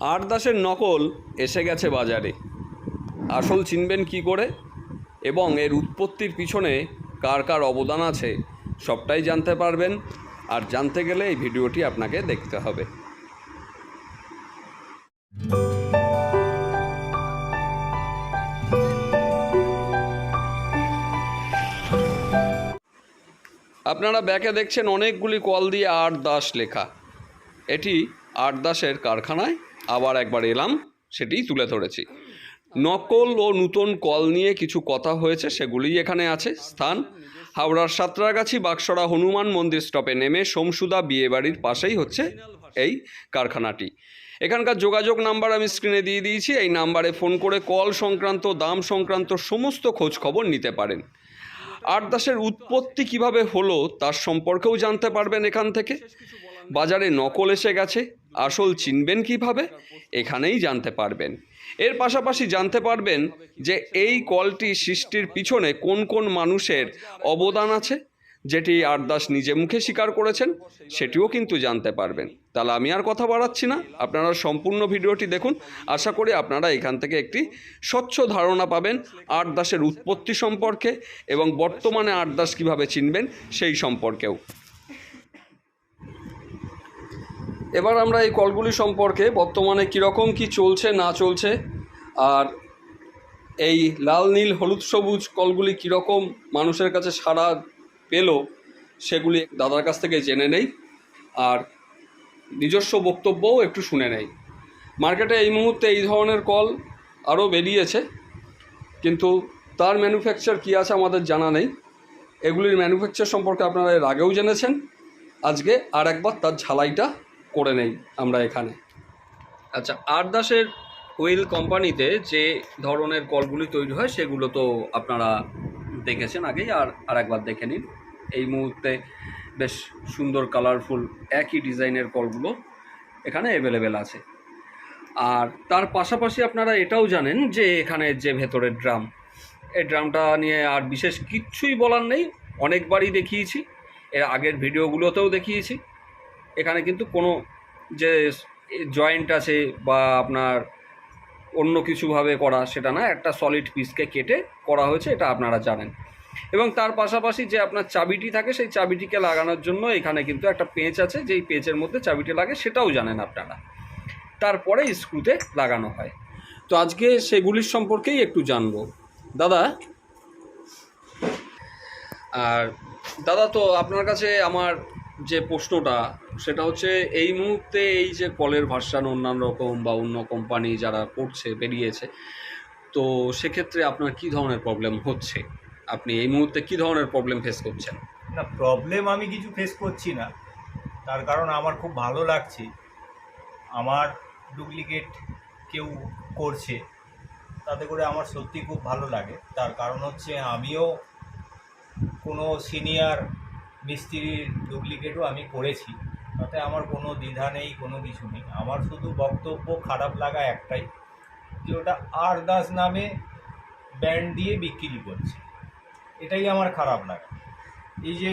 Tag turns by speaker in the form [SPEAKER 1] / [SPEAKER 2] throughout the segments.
[SPEAKER 1] আট দাসের নকল এসে গেছে বাজারে। আসল চিনবেন কি করে? এবং এর উৎপত্তির পিছনে কার কার অবদান আছে, সবটাই জানতে পারবেন। আর জানতে গেলে এই ভিডিওটি আপনাকে দেখতে হবে। আপনারা ব্যাকে দেখছেন অনেকগুলি কল দিয়ে আট দাস লেখা। এটি আট দাসের কারখানায় আবার একবার এলাম সেটিই তুলে ধরেছি। নকল ও নূতন কল নিয়ে কিছু কথা হয়েছে সেগুলিই এখানে আছে। স্থান, হাওড়ার সাঁতরাগাছি, বাক্সরা, হনুমান মন্দির স্টপে নেমে সোমসুদা বিয়েবাড়ির পাশেই হচ্ছে এই কারখানাটি। এখানকার যোগাযোগ নাম্বার আমি স্ক্রিনে দিয়ে দিয়েছি, এই নাম্বারে ফোন করে কল সংক্রান্ত, দাম সংক্রান্ত সমস্ত খোঁজ খবর নিতে পারেন। আট দাসের উৎপত্তি কীভাবে হলো, তার সম্পর্কেও জানতে পারবেন এখান থেকে। বাজারে নকল এসে গেছে আসল চিনবেন কীভাবে? এখানেই জানতে পারবেন। এর পাশাপাশি জানতে পারবেন যে এই কলটি সৃষ্টির পিছনে কোন কোন মানুষের অবদান আছে, যেটি আটদাস নিজে মুখে স্বীকার করেছেন, সেটিও কিন্তু জানতে পারবেন। তাহলে আমি আর কথা বাড়াচ্ছি না, আপনারা সম্পূর্ণ ভিডিওটি দেখুন। আশা করি আপনারা এখান থেকে একটি স্বচ্ছ ধারণা পাবেন আটদাসের উৎপত্তি সম্পর্কে এবং বর্তমানে আটদাস কীভাবে চিনবেন সেই সম্পর্কেও। এবার আমরা এই কলগুলি সম্পর্কে বর্তমানে কীরকম কি চলছে, না চলছে, আর এই লাল, নীল, হলুদ, সবুজ কলগুলি কীরকম মানুষের কাছে সাড়া পেল, সেগুলি দাদার কাছ থেকে জেনে নেই, আর নিজস্ব বক্তব্যও একটু শুনে নেই। মার্কেটে এই মুহূর্তে এই ধরনের কল আরও বেরিয়েছে, কিন্তু তার ম্যানুফ্যাকচার কী আছে আমাদের জানা নেই। এগুলির ম্যানুফ্যাকচার সম্পর্কে আপনারা এর আগেও জেনেছেন, আজকে আর একবার তার ঝালাইটা করে নেই আমরা এখানে। আচ্ছা আট দাসের হুইল কোম্পানিতে যে ধরনের কলগুলি তৈরি হয়, সেগুলো তো আপনারা দেখেছেন আগেই, আর আর একবার দেখে নিন। এই মুহূর্তে বেশ সুন্দর কালারফুল একই ডিজাইনের কলগুলো এখানে অ্যাভেলেবেল আছে। আর তার পাশাপাশি আপনারা এটাও জানেন যে এখানে যে ভেতরের ড্রাম, এই ড্রামটা নিয়ে আর বিশেষ কিচ্ছুই বলার নেই। অনেকবারই দেখিয়েছি। এর আগের ভিডিওগুলোতেও দেখিয়েছি। এখানে কিন্তু কোনো যে জয়েন্ট আছে বা আপনার অন্য কিছুভাবে করা সেটা না, একটা সলিড পিসকে কেটে করা হয়েছে, এটা আপনারা জানেন। এবং তার পাশাপাশি যে আপনার চাবিটি থাকে, সেই চাবিটিকে লাগানোর জন্য এখানে কিন্তু একটা পেঁচ আছে, যেই পেঁচের মধ্যে চাবিটি লাগে সেটাও জানেন আপনারা। তারপরে স্ক্রুতে লাগানো হয়। তো আজকে সেগুলির সম্পর্কেই একটু জানব। দাদা? আর দাদা তো আপনার কাছে আমার যে প্রশ্নটা, সেটা হচ্ছে এই মুহূর্তে এই যে কলের ভার্সান অন্যান্য রকম বা অন্য কোম্পানি যারা করছে, বেরিয়েছে, তো সেক্ষেত্রে আপনার কি ধরনের প্রবলেম হচ্ছে? আপনি এই মুহূর্তে কি ধরনের প্রবলেম ফেস করছেন?
[SPEAKER 2] না প্রবলেম আমি কিছু ফেস করছি না। তার কারণ আমার খুব ভালো লাগছে। আমার ডুপ্লিকেট কেউ করছে, তাতে করে আমার সত্যি খুব ভালো লাগে। তার কারণ হচ্ছে আমিও কোনো সিনিয়র মিস্ত্রির ডুপ্লিকেটও আমি করেছি তাতে আমার কোনো দ্বিধা নেই কোনো কিছু নেই। আমার শুধু বক্তব্য খারাপ লাগা একটাই যে ওটা আর দাস নামে ব্যান্ড দিয়ে বিক্রি করছে। এটাই আমার খারাপ লাগা। এই যে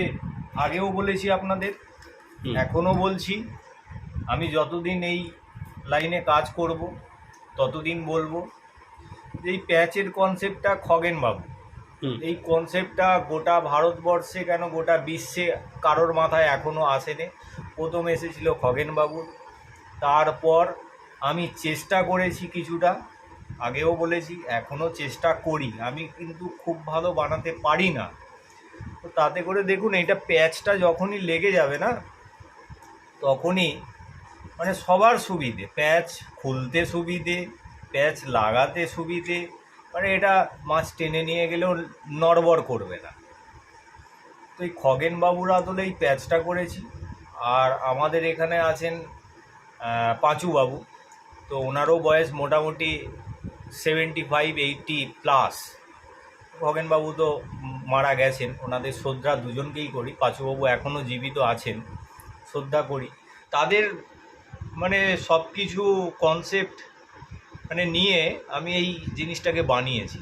[SPEAKER 2] আগেও বলেছি আপনাদের এখনও বলছি আমি যতদিন এই লাইনে কাজ করব ততদিন বলব যে এই প্যাচের কনসেপ্টটা খগেন বাবু
[SPEAKER 1] হুম
[SPEAKER 2] এই কনসেপ্টটা গোটা ভারতবর্ষে কেন গোটা বিশ্বে কারোর মাথায় এখনও আসেনি? প্রথম এসেছিল খগেনবাবু। তারপর আমি চেষ্টা করেছি কিছুটা, আগেও বলেছি এখনও চেষ্টা করি। আমি কিন্তু খুব ভালো বানাতে পারি না। তো তাতে করে দেখুন, এটা প্যাচটা যখনই লেগে যাবে না, তখনই মানে সবার সুবিধে। প্যাচ খুলতে সুবিধে, প্যাচ লাগাতে সুবিধে মানে এটা মাছ টেনে নিয়ে গেলেও নড়বড় করবে না। তো এই খগেন বাবুর আদলে এই প্যাচটা করেছি আর আমাদের এখানে আছেন আহ, পাঁচু বাবু তো ওনারও বয়স মোটামুটি সেভেন্টি ফাইভ এইটটি প্লাস খগেনবাবু তো মারা গেছেন ওনাদের শ্রদ্ধা দুজনকেই করি পাঁচুবাবু এখনও জীবিত আছেন শ্রদ্ধা করি। তাদের মানে সব কিছু কনসেপ্ট মানে নিয়ে আমি এই জিনিসটাকে বানিয়েছি।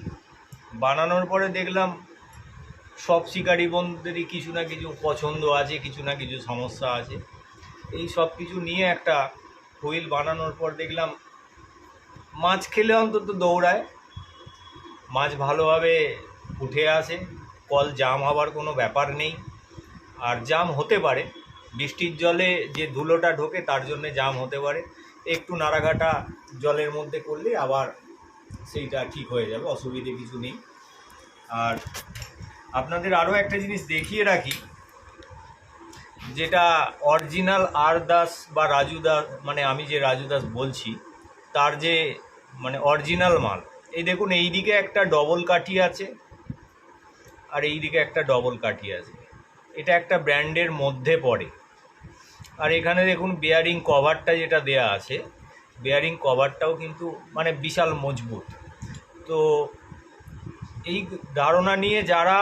[SPEAKER 2] বানানোর পরে দেখলাম সব শিকারি বন্ধুদেরই কিছু না কিছু পছন্দ আছে, কিছু না কিছু সমস্যা আছে। এই সব কিছু নিয়ে একটা হুইল বানানোর পর দেখলাম মাছ খেলে অন্তত দৌড়ায়। মাছ ভালোভাবে উঠে আসে, কল জাম হওয়ার কোনো ব্যাপার নেই। আর জাম হতে পারে, বৃষ্টির জলে যে ধুলোটা ঢোকে তার জন্য জাম হতে পারে। একটু নাড়াঘাটা জলের মধ্যে করলে আবার সেইটা ঠিক হয়ে যাবে, অসুবিধে কিছু নেই। আর আপনাদের আরও একটা জিনিস দেখিয়ে রাখি, যেটা অরিজিনাল আর দাস বা রাজু দাস মানে আমি যে রাজু দাস বলছি, তার যে মানে অরিজিনাল মাল, এই দেখুন এই দিকে একটা ডবল কাঠি আছে আর এই দিকে একটা ডবল কাঠি আছে। এটা একটা ব্র্যান্ডের মধ্যে পড়ে। আর এখানে দেখুন বেয়ারিং কভারটা যেটা দেয়া আছে বেয়ারিং কভারটাও কিন্তু মানে বিশাল মজবুত। তো এই ধারণা নিয়ে যারা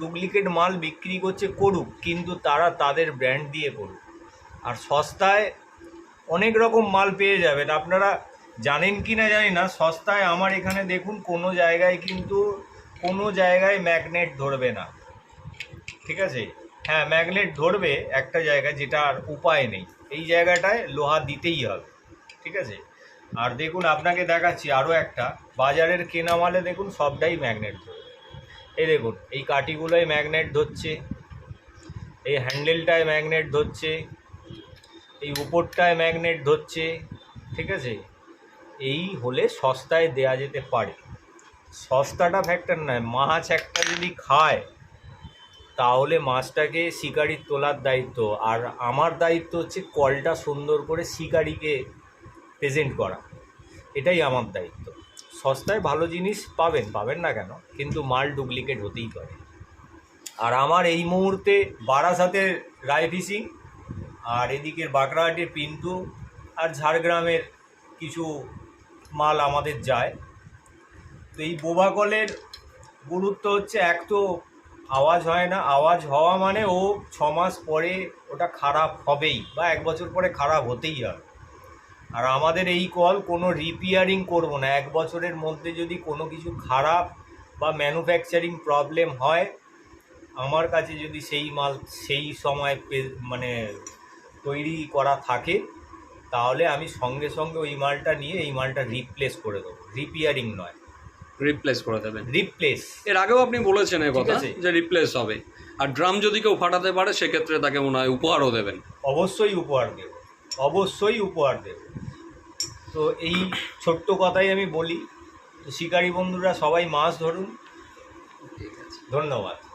[SPEAKER 2] ডুপ্লিকেট মাল বিক্রি করছে করুক, কিন্তু তারা তাদের ব্র্যান্ড দিয়ে করুক। আর সস্তায় অনেক রকম মাল পেয়ে যাবেন। আপনারা জানেন কি না জানি না, সস্তায় আমার এখানে দেখুন কোনো জায়গায় কিন্তু কোনো জায়গায় ম্যাগনেট ধরবে না। ঠিক আছে? হ্যাঁ ম্যাগনেট ধরবে একটা জায়গায় যেটা আর উপায় নেই। এই জায়গাটায় লোহা দিতেই হবে, ঠিক আছে? আর দেখুন, আপনাকে দেখাচ্ছি আরও একটা। বাজারের কেনা মালে দেখুন, সবটাই ম্যাগনেট ধরবে। এই দেখুন, এই কাঠিগুলোয় ম্যাগনেট ধরছে, এই হ্যান্ডেলটায় ম্যাগনেট ধরছে, এই উপরটায় ম্যাগনেট ধরছে, ঠিক আছে? এই হলে সস্তায় দেয়া যেতে পারে। সস্তাটা ফ্যাক্টর নয়, মাছ একটা যদি খায় তাহলে মাছটাকে শিকারির তোলার দায়িত্ব। আর আমার দায়িত্ব হচ্ছে কলটা সুন্দর করে শিকারিকে প্রেজেন্ট করা। এটাই আমার দায়িত্ব। সস্তায় ভালো জিনিস পাবেন পাবেন না কেন? কিন্তু মাল ডুপ্লিকেট হতেই পারে। আর আমার এই মুহূর্তে বারাসাতের রায় ফিশিং, আর এদিকের বাঁকড়াহাটের পিন্টু, আর ঝাড়গ্রামের কিছু মাল আমাদের যায়। তো এই বোবা কলের গুরুত্ব হচ্ছে এক তো আওয়াজ হয় না, আওয়াজ হওয়া মানে ও ছ মাস পরে ওটা খারাপ হবেই বা এক বছর পরে খারাপ হতেই হবে। আর আমাদের এই কল কোনো রিপেয়ারিং করব না। এক বছরের মধ্যে যদি কোনো কিছু খারাপ বা ম্যানুফ্যাকচারিং প্রবলেম হয়, আমার কাছে যদি সেই মাল, সেই সময় মানে তৈরি করা থাকে, তাহলে আমি সঙ্গে সঙ্গে ওই মালটা নিয়ে এই মালটা রিপ্লেস করে দেবো। রিপেয়ারিং নয়।
[SPEAKER 1] রিপ্লেস করে দেবেন।
[SPEAKER 2] রিপ্লেস
[SPEAKER 1] এর আগেও আপনি বলেছেন এই কথা। যে রিপ্লেস হবে। আর ড্রাম যদি কেউ ফাটাতে পারে সেক্ষেত্রে তাকে মনে হয় উপহারও দেবেন।
[SPEAKER 2] অবশ্যই উপহার দেব। অবশ্যই উপহার দেব। তো এই ছোট্ট কথাই আমি বলি শিকারী বন্ধুরা সবাই মাছ ধরুন।
[SPEAKER 1] ঠিক আছে।
[SPEAKER 2] ধন্যবাদ।